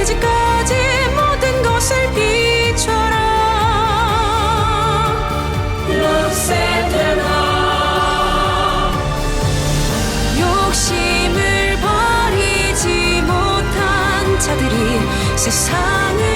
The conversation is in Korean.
이제까지 모든 것을 비춰라. 럭세테나 욕심을 버리지 못한 자들이 세상에